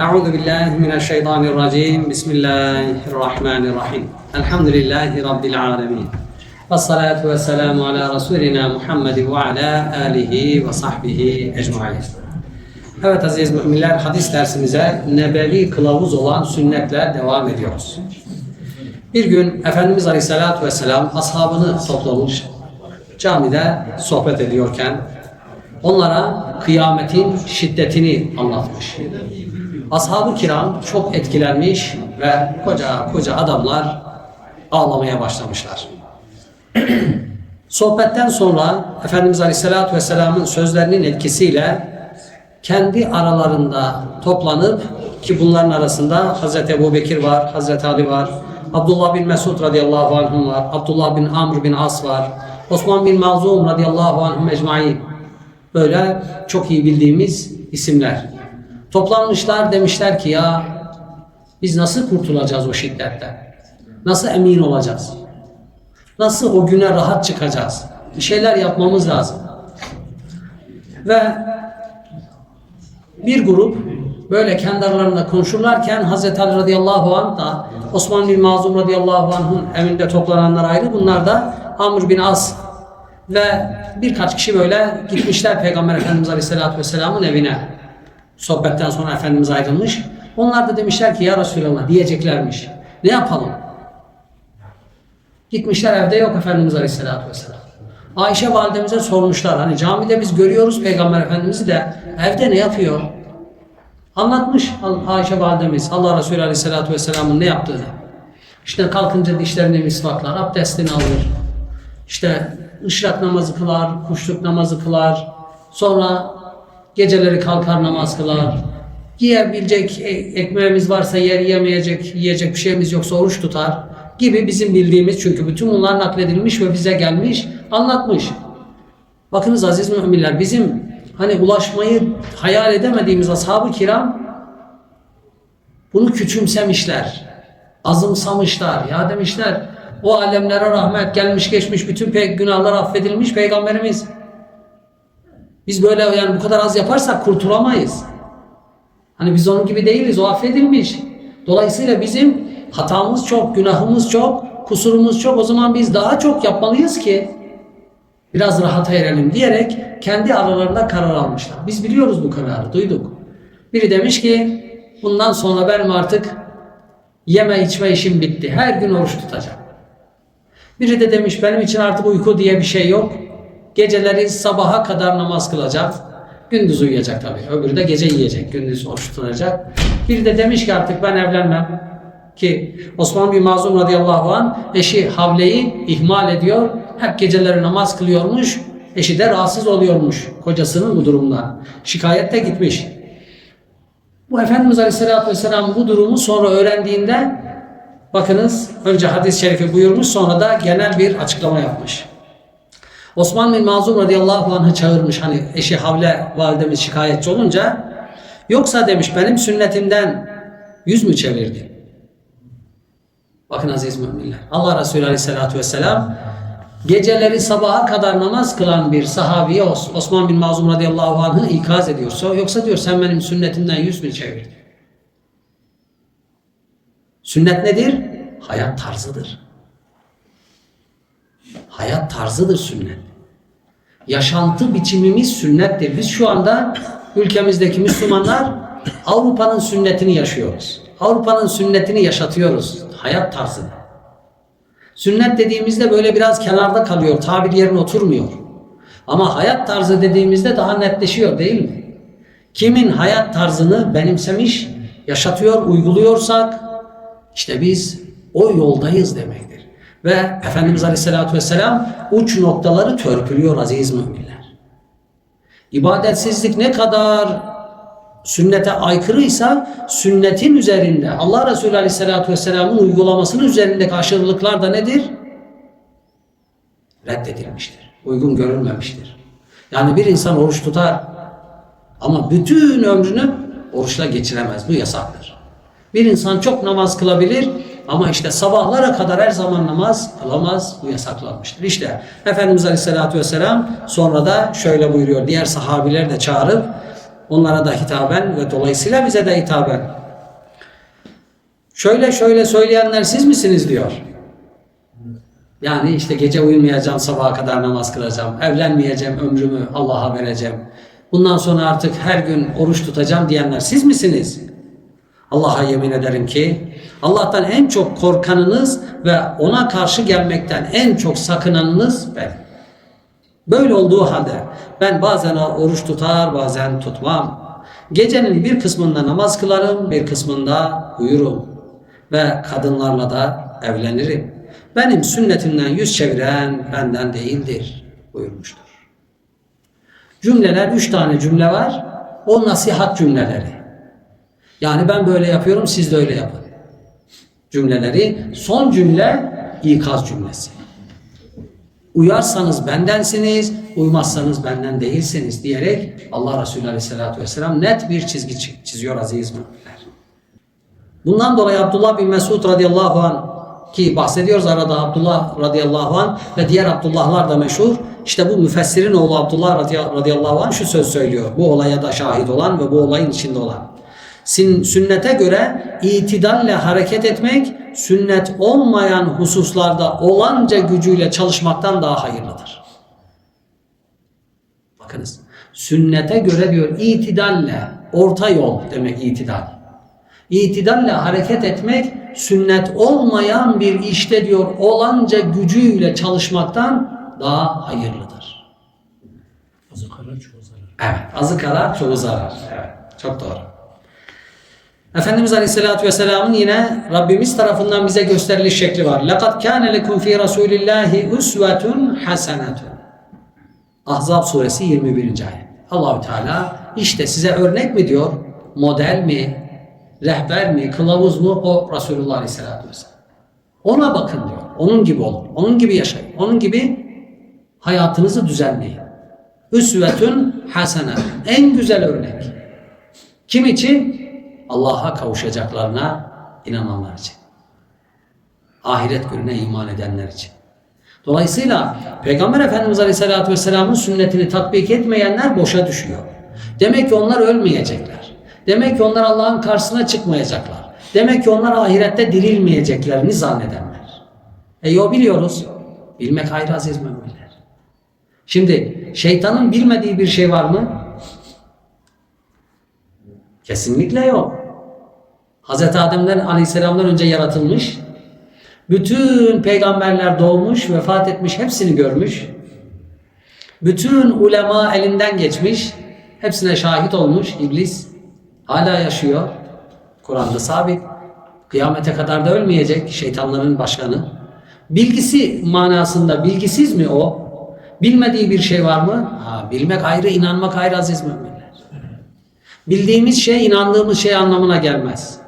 Euzu billahi mineşşeytanirracim. Bismillahirrahmanirrahim. Elhamdülillahi rabbil alamin. Ve salatu ve selamu ala Resulina Muhammedin ve ala alihi ve sahbihi ecmaîn. Evet aziz müminler hadis dersimize nebevi kılavuz olan sünnetle devam ediyoruz. Bir gün Efendimiz Aleyhisselatü Vesselam ashabını toplamış camide sohbet ediyorken onlara kıyametin şiddetini anlatmış. Ashab-ı kiram çok etkilenmiş ve koca koca adamlar ağlamaya başlamışlar. Sohbetten sonra Efendimiz Aleyhisselatü Vesselam'ın sözlerinin etkisiyle kendi aralarında toplanıp ki bunların arasında Hazreti Ebu Bekir var, Hazreti Ali var, Abdullah bin Mesud radıyallahu anhum var, Abdullah bin Amr bin As var, Osman bin Mazum radıyallahu anhum ecmaîn. Böyle çok iyi bildiğimiz isimler. Toplanmışlar demişler ki ya biz nasıl kurtulacağız o şiddetten? Nasıl emin olacağız? Nasıl o güne rahat çıkacağız? Bir şeyler yapmamız lazım. Ve bir grup böyle kendi aralarında konuşurlarken Hazreti Ali radıyallahu anh da Osman bin Mazum radıyallahu anh'ın evinde toplananlar ayrı. Bunlar da Amr bin As ve birkaç kişi böyle gitmişler Peygamber Efendimiz Aleyhisselatü Vesselam'ın evine. Sohbetten sonra Efendimiz ayrılmış. Onlar da demişler ki ya Resulallah diyeceklermiş. Ne yapalım? Gitmişler evde yok Efendimiz Aleyhisselatü Vesselam. Ayşe validemize sormuşlar. Hani camide biz görüyoruz Peygamber Efendimiz'i de evde ne yapıyor? Anlatmış Ayşe validemiz Allah Resulü Aleyhisselatü Vesselam'ın ne yaptığını. İşte kalkınca dişlerini misvaklar, abdestini alır. İşte ışrak namazı kılar, kuşluk namazı kılar. Sonra geceleri kalkar namaz kılar. Yiyebilecek e- ekmeğimiz varsa yer yemeyecek, yiyecek bir şeyimiz yoksa oruç tutar gibi bizim bildiğimiz çünkü bütün bunlar nakledilmiş ve bize gelmiş, anlatmış. Bakınız aziz müminler bizim hani ulaşmayı hayal edemediğimiz ashab-ı kiram bunu küçümsemişler, azımsamışlar. Ya demişler o alemlere rahmet gelmiş geçmiş bütün pe günahlar affedilmiş peygamberimiz. Biz böyle yani bu kadar az yaparsak kurtulamayız. Hani biz onun gibi değiliz. O affedilmiş. Dolayısıyla bizim hatamız çok, günahımız çok, kusurumuz çok. O zaman biz daha çok yapmalıyız ki biraz rahata erelim diyerek kendi aralarında karar almışlar. Biz biliyoruz bu kararı, duyduk. Biri demiş ki bundan sonra benim artık yeme içme işim bitti. Her gün oruç tutacağım. Biri de demiş benim için artık uyku diye bir şey yok. Geceleri sabaha kadar namaz kılacak. Gündüz uyuyacak tabii. Öbürü de gece yiyecek. Gündüz oruç tutacak. Biri de demiş ki artık ben evlenmem. Ki Osman bin Mazum radıyallahu an eşi Havle'yi ihmal ediyor. Hep geceleri namaz kılıyormuş. Eşi de rahatsız oluyormuş kocasının bu durumdan. Şikayette gitmiş. Bu Efendimiz Aleyhisselatü Vesselam bu durumu sonra öğrendiğinde bakınız önce hadis-i şerifi buyurmuş sonra da genel bir açıklama yapmış. Osman bin Mazum radıyallahu anh'ı çağırmış hani eşi Havle validemiz şikayetçi olunca yoksa demiş benim sünnetimden yüz mü çevirdi? Bakın aziz müminler. Allah Resulü aleyhissalatü vesselam geceleri sabaha kadar namaz kılan bir sahabiye Os- Osman bin Mazum radıyallahu anh'ı ikaz ediyorsa yoksa diyor sen benim sünnetimden yüz mü çevirdin? Sünnet nedir? Hayat tarzıdır. Hayat tarzıdır sünnet. Yaşantı biçimimiz sünnettir. Biz şu anda ülkemizdeki Müslümanlar Avrupa'nın sünnetini yaşıyoruz. Avrupa'nın sünnetini yaşatıyoruz. Hayat tarzı. Sünnet dediğimizde böyle biraz kenarda kalıyor. Tabir yerine oturmuyor. Ama hayat tarzı dediğimizde daha netleşiyor değil mi? Kimin hayat tarzını benimsemiş, yaşatıyor, uyguluyorsak işte biz o yoldayız demektir. Ve Efendimiz Aleyhisselatü Vesselam uç noktaları törpülüyor aziz müminler. İbadetsizlik ne kadar sünnete aykırıysa sünnetin üzerinde Allah Resulü Aleyhisselatü Vesselam'ın uygulamasının üzerindeki aşırılıklar da nedir? Reddedilmiştir. Uygun görülmemiştir. Yani bir insan oruç tutar ama bütün ömrünü oruçla geçiremez. Bu yasaktır. Bir insan çok namaz kılabilir ama işte sabahlara kadar her zaman namaz kılamaz. Bu yasaklanmıştır. İşte Efendimiz Aleyhisselatü Vesselam sonra da şöyle buyuruyor. Diğer sahabileri de çağırıp onlara da hitaben ve dolayısıyla bize de hitaben. Şöyle şöyle söyleyenler siz misiniz diyor. Yani işte gece uyumayacağım, sabaha kadar namaz kılacağım, evlenmeyeceğim, ömrümü Allah'a vereceğim. Bundan sonra artık her gün oruç tutacağım diyenler siz misiniz? Allah'a yemin ederim ki Allah'tan en çok korkanınız ve ona karşı gelmekten en çok sakınanınız ben. Böyle olduğu halde ben bazen oruç tutar, bazen tutmam. Gecenin bir kısmında namaz kılarım, bir kısmında uyurum ve kadınlarla da evlenirim. Benim sünnetimden yüz çeviren benden değildir buyurmuştur. Cümleler, üç tane cümle var. O nasihat cümleleri. Yani ben böyle yapıyorum, siz de öyle yapın. Cümleleri. Son cümle ikaz cümlesi. Uyarsanız bendensiniz, uymazsanız benden değilsiniz diyerek Allah Resulü Aleyhisselatü Vesselam net bir çizgi çi- çiziyor aziz müminler. Bundan dolayı Abdullah bin Mesud radıyallahu an ki bahsediyoruz arada Abdullah radıyallahu an ve diğer Abdullahlar da meşhur. İşte bu müfessirin oğlu Abdullah radıya- radıyallahu an şu söz söylüyor. Bu olaya da şahit olan ve bu olayın içinde olan. Sin- Sünnete göre itidalle hareket etmek sünnet olmayan hususlarda olanca gücüyle çalışmaktan daha hayırlıdır. Bakınız. Sünnete göre diyor itidalle, orta yol demek itidal. İtidalle hareket etmek sünnet olmayan bir işte diyor olanca gücüyle çalışmaktan daha hayırlıdır. Azı karar çoğu zarar. Evet. Azı kadar çoğu zarar. Evet. Çok doğru. Efendimiz Aleyhisselatü Vesselam'ın yine Rabbimiz tarafından bize gösteriliş şekli var. لَقَدْ كَانَ لَكُمْ ف۪ي رَسُولِ اللّٰهِ اُسْوَةٌ حَسَنَةٌ Ahzab suresi 21. ayet. Allahü Teala işte size örnek mi diyor? Model mi? Rehber mi? Kılavuz mu? O Resulullah Aleyhisselatü Vesselam. Ona bakın diyor. Onun gibi olun. Onun gibi yaşayın. Onun gibi hayatınızı düzenleyin. Üsvetün hasene. En güzel örnek. Kim için? Allah'a kavuşacaklarına inananlar için. Ahiret gününe iman edenler için. Dolayısıyla Peygamber Efendimiz Aleyhisselatü Vesselam'ın sünnetini tatbik etmeyenler boşa düşüyor. Demek ki onlar ölmeyecekler. Demek ki onlar Allah'ın karşısına çıkmayacaklar. Demek ki onlar ahirette dirilmeyeceklerini zannedenler. E yo biliyoruz. Bilmek ayrı aziz müminler. Şimdi şeytanın bilmediği bir şey var mı? Kesinlikle yok. Hazreti Adem'den Aleyhisselam'dan önce yaratılmış. Bütün peygamberler doğmuş, vefat etmiş, hepsini görmüş. Bütün ulema elinden geçmiş. Hepsine şahit olmuş iblis. Hala yaşıyor. Kur'an'da sabit. Kıyamete kadar da ölmeyecek şeytanların başkanı. Bilgisi manasında bilgisiz mi o? Bilmediği bir şey var mı? Ha, bilmek ayrı, inanmak ayrı aziz müminler. Bildiğimiz şey inandığımız şey anlamına gelmez.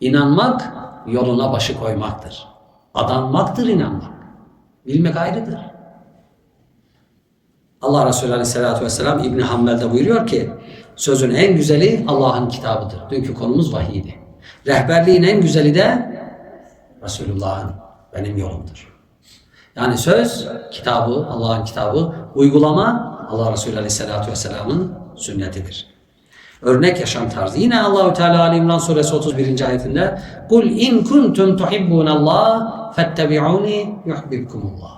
İnanmak yoluna başı koymaktır. Adanmaktır inanmak. Bilmek ayrıdır. Allah Resulü Aleyhisselatü Vesselam İbni Hanbel'de buyuruyor ki sözün en güzeli Allah'ın kitabıdır. Dünkü konumuz vahiydi. Rehberliğin en güzeli de Resulullah'ın benim yolumdur. Yani söz kitabı, Allah'ın kitabı, uygulama Allah Resulü Aleyhisselatü Vesselam'ın sünnetidir. Örnek yaşam tarzı. Yine Allahü Teala Ali İmran suresi 31. ayetinde "Kul in kuntum tuhibbunallah fettebi'uni yuhibbukumullah."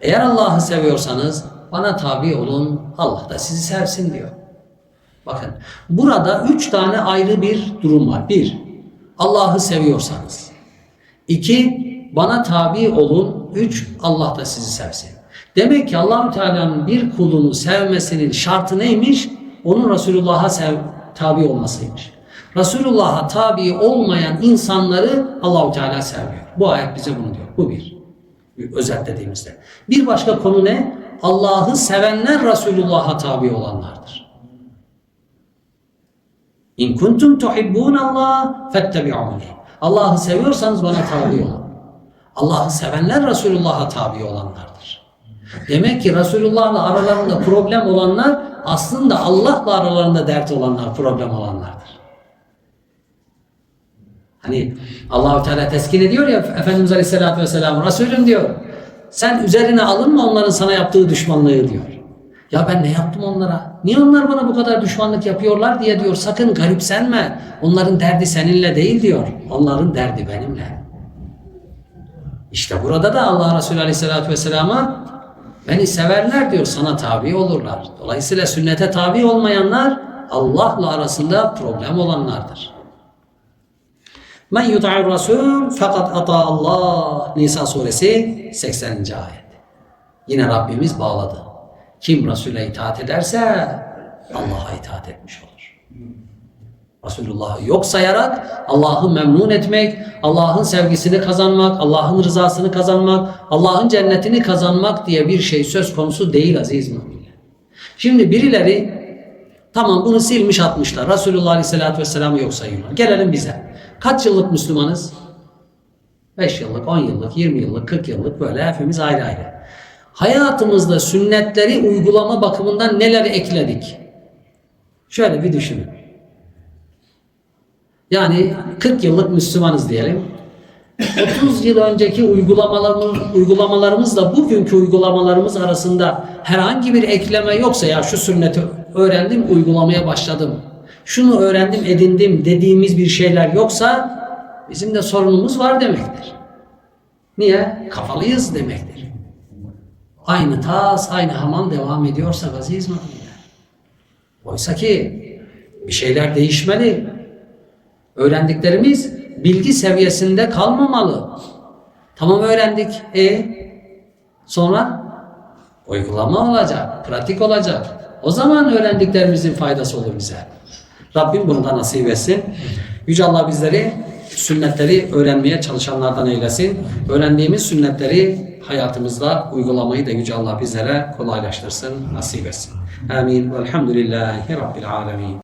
Eğer Allah'ı seviyorsanız bana tabi olun, Allah da sizi sevsin diyor. Bakın burada üç tane ayrı bir durum var. Bir, Allah'ı seviyorsanız. İki, bana tabi olun. Üç, Allah da sizi sevsin. Demek ki Allahü Teala'nın bir kulunu sevmesinin şartı neymiş? Onun Resulullah'a tabi olmasıymış. Resulullah'a tabi olmayan insanları Allahü Teala sevmiyor. Bu ayet bize bunu diyor. Bu bir. özetlediğimizde. Bir başka konu ne? Allah'ı sevenler Resulullah'a tabi olanlardır. İn kuntum tuhibbunallah fettebi'uni. Allah'ı seviyorsanız bana tabi olun. Allah'ı sevenler Resulullah'a tabi olanlardır. Demek ki Resulullah'la aralarında problem olanlar aslında Allah'la aralarında dert olanlar, problem olanlardır. Hani Allahu Teala teskin ediyor ya Efendimiz Aleyhisselatü Vesselam Resulüm diyor. Sen üzerine alınma onların sana yaptığı düşmanlığı diyor. Ya ben ne yaptım onlara? Niye onlar bana bu kadar düşmanlık yapıyorlar diye diyor. Sakın garipsenme. Onların derdi seninle değil diyor. Onların derdi benimle. İşte burada da Allah Resulü Aleyhisselatü Vesselam'a beni severler diyor sana tabi olurlar. Dolayısıyla sünnete tabi olmayanlar Allah'la arasında problem olanlardır. Men yuta'ir Rasul fakat ata Allah. Nisa suresi 80. ayet. Yine Rabbimiz bağladı. Kim Resul'e itaat ederse Allah'a itaat etmiş olur. Resulullah'ı yok sayarak Allah'ı memnun etmek, Allah'ın sevgisini kazanmak, Allah'ın rızasını kazanmak, Allah'ın cennetini kazanmak diye bir şey söz konusu değil aziz müminler. Şimdi birileri tamam bunu silmiş atmışlar. Resulullah Aleyhisselatü Vesselam'ı yok sayıyorlar. Gelelim bize. Kaç yıllık Müslümanız? 5 yıllık, 10 yıllık, 20 yıllık, 40 yıllık böyle hepimiz ayrı ayrı. Hayatımızda sünnetleri uygulama bakımından neler ekledik? Şöyle bir düşünün. Yani 40 yıllık Müslümanız diyelim. 30 yıl önceki uygulamalarımız, uygulamalarımızla bugünkü uygulamalarımız arasında herhangi bir ekleme yoksa ya şu sünneti öğrendim uygulamaya başladım. Şunu öğrendim edindim dediğimiz bir şeyler yoksa bizim de sorunumuz var demektir. Niye? Kafalıyız demektir. Aynı tas, aynı hamam devam ediyorsa aziz müminler. Oysa ki bir şeyler değişmeli. Öğrendiklerimiz bilgi seviyesinde kalmamalı. Tamam öğrendik. E sonra uygulama olacak, pratik olacak. O zaman öğrendiklerimizin faydası olur bize. Rabbim bunu da nasip etsin. Yüce Allah bizleri sünnetleri öğrenmeye çalışanlardan eylesin. Öğrendiğimiz sünnetleri hayatımızda uygulamayı da Yüce Allah bizlere kolaylaştırsın, nasip etsin. Amin. Velhamdülillahi Rabbil alemin.